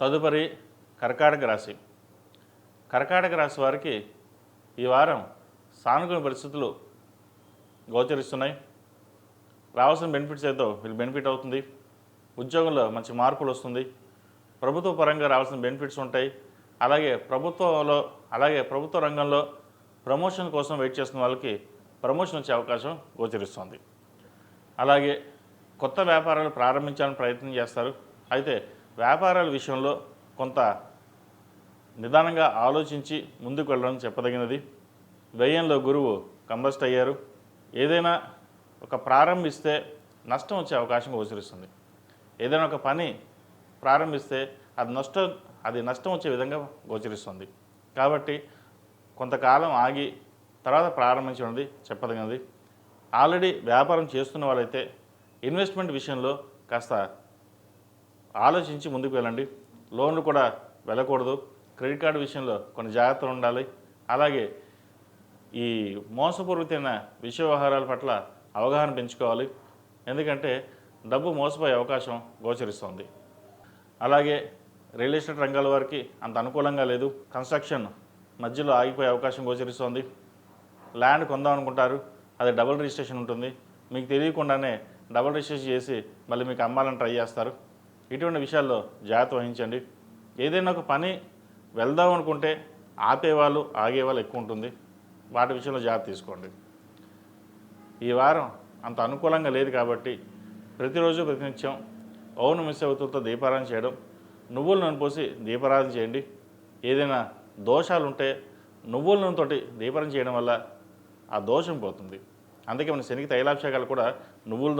తదుపరి కర్కాటక రాశి. కర్కాటక రాశి వారికి ఈ వారం సానుకూల పరిస్థితులు గోచరిస్తున్నాయి. రావాల్సిన బెనిఫిట్స్ ఏదో వీళ్ళు బెనిఫిట్ అవుతుంది. ఉద్యోగంలో మంచి మార్పులు వస్తుంది. ప్రభుత్వ పరంగా రావాల్సిన బెనిఫిట్స్ ఉంటాయి. అలాగే ప్రభుత్వంలో అలాగే ప్రభుత్వ రంగంలో ప్రమోషన్ కోసం వెయిట్ చేస్తున్న వాళ్ళకి ప్రమోషన్ వచ్చే అవకాశం గోచరిస్తుంది. అలాగే కొత్త వ్యాపారాలు ప్రారంభించాలని ప్రయత్నం చేస్తారు. అయితే వ్యాపారాల విషయంలో కొంత నిదానంగా ఆలోచించి ముందుకు వెళ్ళడం చెప్పదగినది. వ్యయంలో గురువు కంబస్ట్ అయ్యారు. ఏదైనా ఒక ప్రారంభిస్తే నష్టం వచ్చే అవకాశం గోచరిస్తుంది ఏదైనా ఒక పని ప్రారంభిస్తే అది నష్టం అది నష్టం వచ్చే విధంగా గోచరిస్తుంది. కాబట్టి కొంతకాలం ఆగి తర్వాత ప్రారంభించినది చెప్పదగినది. ఆల్రెడీ వ్యాపారం చేస్తున్న వాళ్ళైతే ఇన్వెస్ట్మెంట్ విషయంలో కాస్త ఆలోచించి ముందుకు వెళ్ళండి. లోన్లు కూడా వెళ్ళకూడదు. క్రెడిట్ కార్డు విషయంలో కొన్ని జాగ్రత్తలు ఉండాలి. అలాగే ఈ మోసపూరితమైన విషయ వ్యవహారాల పట్ల అవగాహన పెంచుకోవాలి. ఎందుకంటే డబ్బు మోసపోయే అవకాశం గోచరిస్తుంది. అలాగే రియల్ ఎస్టేట్ రంగాల వారికి అంత అనుకూలంగా లేదు. కన్స్ట్రక్షన్ మధ్యలో ఆగిపోయే అవకాశం గోచరిస్తుంది. ల్యాండ్ కొందాం అనుకుంటారు. అది డబుల్ రిజిస్ట్రేషన్ ఉంటుంది. మీకు తెలియకుండానే డబుల్ రిజిస్ట్రేషన్ చేసి మళ్ళీ మీకు అమ్మాలని ట్రై చేస్తారు. ఇటువంటి విషయాల్లో జాగ్రత్త వహించండి. ఏదైనా ఒక పని వెళ్దాం అనుకుంటే ఆపేవాళ్ళు ఆగేవాళ్ళు ఎక్కువ ఉంటుంది. వాటి విషయంలో జాగ్రత్త తీసుకోండి. ఈ వారం అంత అనుకూలంగా లేదు కాబట్టి ప్రతిరోజు ప్రతినిత్యం ఓను మిస్సవతులతో దీపారాధన చేయడం నువ్వుల నూనె పోసి దీపారాధన చేయండి. ఏదైనా దోషాలు ఉంటే నువ్వుల నూనెతోటి దీపారాధన చేయడం వల్ల ఆ దోషం పోతుంది. అందుకే మన శనికి తైలాభిషేకాలు కూడా నువ్వుల